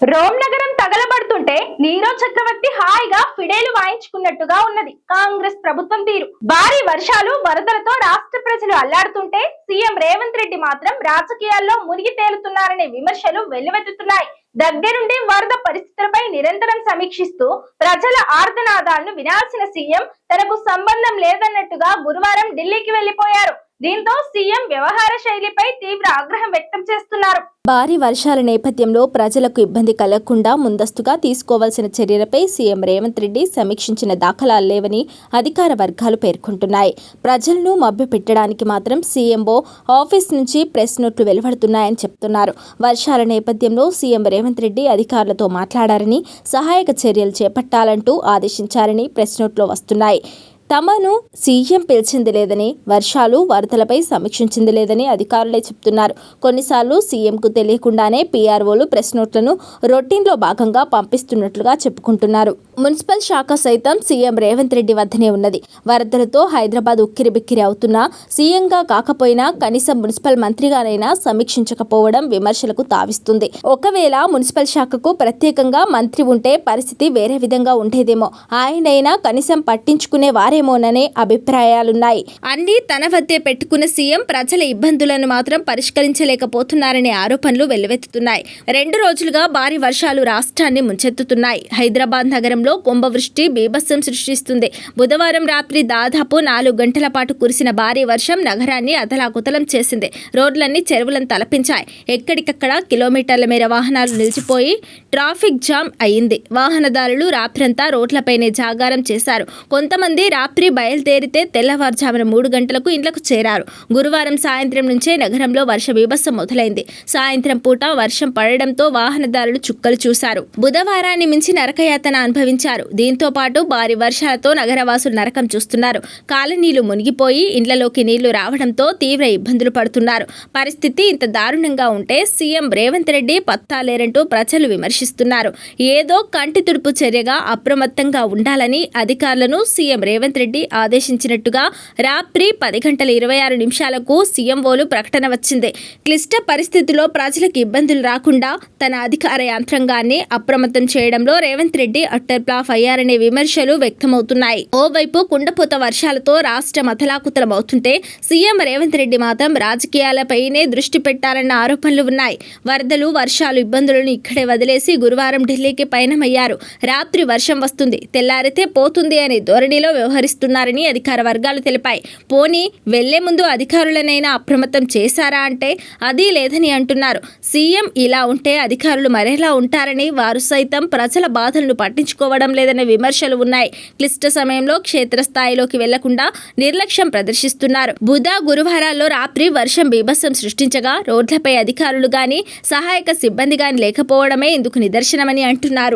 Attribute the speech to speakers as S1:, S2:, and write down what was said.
S1: Rome నగరం తగలబడుతుంటే నీరవ్ చక్రవర్తి హాయిగా ఫిడేలు వాయించుకున్నట్టుగా ఉన్నది. కాంగ్రెస్ ప్రభుత్వం తీరు. భారీ వర్షాలు వరదలతో రాష్ట్ర ప్రజలు అల్లాడుతుంటే సీఎం రేవంత్ రెడ్డి మాత్రం రాజకీయాల్లో మునిగి తేలుతున్నారనే విమర్శలు వెల్లువెత్తుతున్నాయి. దగ్గరుండి వరద పరిస్థితులపై నిరంతరం సమీక్షిస్తూ ప్రజల ఆర్దనాదాలను వినాల్సిన సీఎం తనకు సంబంధం లేదన్నట్టుగా గురువారం ఢిల్లీకి వెళ్ళిపోయారు దీంతో సీఎం వ్యవహార శైలిపై తీవ్ర ఆగ్రహం వ్యక్తం చేస్తున్నారు.
S2: భారీ వర్షాల నేపథ్యంలో ప్రజలకు ఇబ్బంది కలగకుండా ముందస్తుగా తీసుకోవాల్సిన చర్యలపై సీఎం రేవంత్ రెడ్డి సమీక్షించిన దాఖలాలు లేవని అధికార వర్గాలు పేర్కొంటున్నాయి. ప్రజలను మభ్యపెట్టడానికి మాత్రం సీఎంఓ ఆఫీస్ నుంచి ప్రెస్ నోట్లు వెలువడుతున్నాయని చెప్తున్నారు. వర్షాల నేపథ్యంలో సీఎం రేవంత్ రెడ్డి అధికారులతో మాట్లాడారని సహాయక చర్యలు చేపట్టాలంటూ ఆదేశించారని ప్రెస్ నోట్లో వస్తున్నాయి. తమను సీఎం పిలిచింది లేదని వర్షాలు వరదలపై సమీక్షించింది లేదని అధికారులే చెప్తున్నారు. కొన్నిసార్లు సీఎంకు తెలియకుండానే పీఆర్ఓలు ప్రెస్ నోట్లను రొటీన్లో భాగంగా పంపిస్తున్నట్లుగా చెప్పుకుంటున్నారు. మున్సిపల్ శాఖ సైతం సీఎం రేవంత్ రెడ్డి వద్దనే ఉన్నది. వరదలతో హైదరాబాద్ ఉక్కిరిబిక్కిరి అవుతున్నా సీఎంగా కాకపోయినా కనీసం మున్సిపల్ మంత్రిగానైనా సమీక్షించకపోవడం విమర్శలకు తావిస్తుంది. ఒకవేళ మున్సిపల్ శాఖకు ప్రత్యేకంగా మంత్రి ఉంటే పరిస్థితి వేరే విధంగా ఉండేదేమో. ఆయనైనా కనీసం పట్టించుకునే వారేమోననే అభిప్రాయాలున్నాయి. అన్ని తన వద్దే పెట్టుకున్న సీఎం ప్రజల ఇబ్బందులను మాత్రం పరిష్కరించలేకపోతున్నారనే ఆరోపణలు వెల్లువెత్తుతున్నాయి. రెండు రోజులుగా భారీ వర్షాలు రాష్ట్రాన్ని ముంచెత్తుతున్నాయి. హైదరాబాద్ నగరంలో కుంభవృష్టి బీభత్సం సృష్టిస్తుంది. బుధవారం రాత్రి దాదాపు నాలుగు గంటల పాటు కురిసిన భారీ వర్షం నగరాన్ని అతలాకుతలం చేసింది. రోడ్లన్నీ చెరువులను తలపించాయి. ఎక్కడికక్కడ కిలోమీటర్ల మేర వాహనాలు నిలిచిపోయి ట్రాఫిక్ జామ్ అయింది. వాహనదారులు రాత్రంతా రోడ్లపైనే జాగారం చేశారు. కొంతమంది రాత్రి బయలుదేరితే తెల్లవారుజామున మూడు గంటలకు ఇండ్లకు చేరారు. గురువారం సాయంత్రం నుంచే నగరంలో వర్ష బీభత్సం మొదలైంది. సాయంత్రం పూట వర్షం పడడంతో వాహనదారులు చుక్కలు చూశారు. బుధవారాన్ని మించి నరకయాతన అనుభవించారు. దీంతో పాటు భారీ వర్షాలతో నగరవాసులు నరకం చూస్తున్నారు. కాలనీలు మునిగిపోయి ఇండ్లలోకి నీళ్ళు రావడంతో తీవ్ర ఇబ్బందులు పడుతున్నారు. పరిస్థితి ఇంత దారుణంగా ఉంటే సీఎం రేవంత్ రెడ్డి పత్తాలేరంటూ ప్రజలు విమర్శిస్తున్నారు. ఏదో కంటి తుడుపు చర్యగా అప్రమత్తంగా ఉండాలని అధికారులను సీఎం రేవంత్ రెడ్డి ఆదేశించినట్టుగా రాత్రి పది గంటల ఇరవై ఆరు నిమిషాలకు సీఎంఓలు ప్రకటన వచ్చింది. క్లిష్ట పరిస్థితుల్లో ప్రజలకు ఇబ్బందులు రాకుండా తన అధికార యంత్రాంగాన్ని అప్రమత్తం చేయడంలో రేవంత్ రెడ్డి అట్టర్ ప్లాఫ్ అయ్యారనే విమర్శలు వ్యక్తమవుతున్నాయి. ఓవైపు కుండపోత వర్షాలతో రాష్ట్రం అతలాకుతలమవుతుంటే సీఎం రేవంత్ రెడ్డి మాత్రం రాజకీయాలపైనే దృష్టి పెట్టారన్న ఆరోపణలు ఉన్నాయి. వరదలు వర్షాలు ఇబ్బందులను ఇక్కడే వదిలేసి గురువారం ఢిల్లీకి పయనమయ్యారు. రాత్రి వర్షం వస్తుంది. తెల్లారితే పోతుంది అనే ధోరణిలో వ్యవహరి వ్యవహరిస్తున్నారని అధికార వర్గాలు తెలిపాయి. పోనీ వెళ్ళే ముందు అధికారులనైనా అప్రమత్తం చేశారా అంటే అది లేదని అంటున్నారు. సీఎం ఇలా ఉంటే అధికారులు మరేలా ఉంటారని వారు సైతం ప్రజల బాధలను పట్టించుకోవడం లేదనే విమర్శలు ఉన్నాయి. క్లిష్ట సమయంలో క్షేత్రస్థాయిలోకి వెళ్ళకుండా నిర్లక్ష్యం ప్రదర్శిస్తున్నారు. బుధ గురువారాల్లో రాత్రి వర్షం బీభత్సం సృష్టించగా రోడ్లపై అధికారులు గాని సహాయక సిబ్బంది గాని లేకపోవడమే ఇందుకు నిదర్శనమని అంటున్నారు.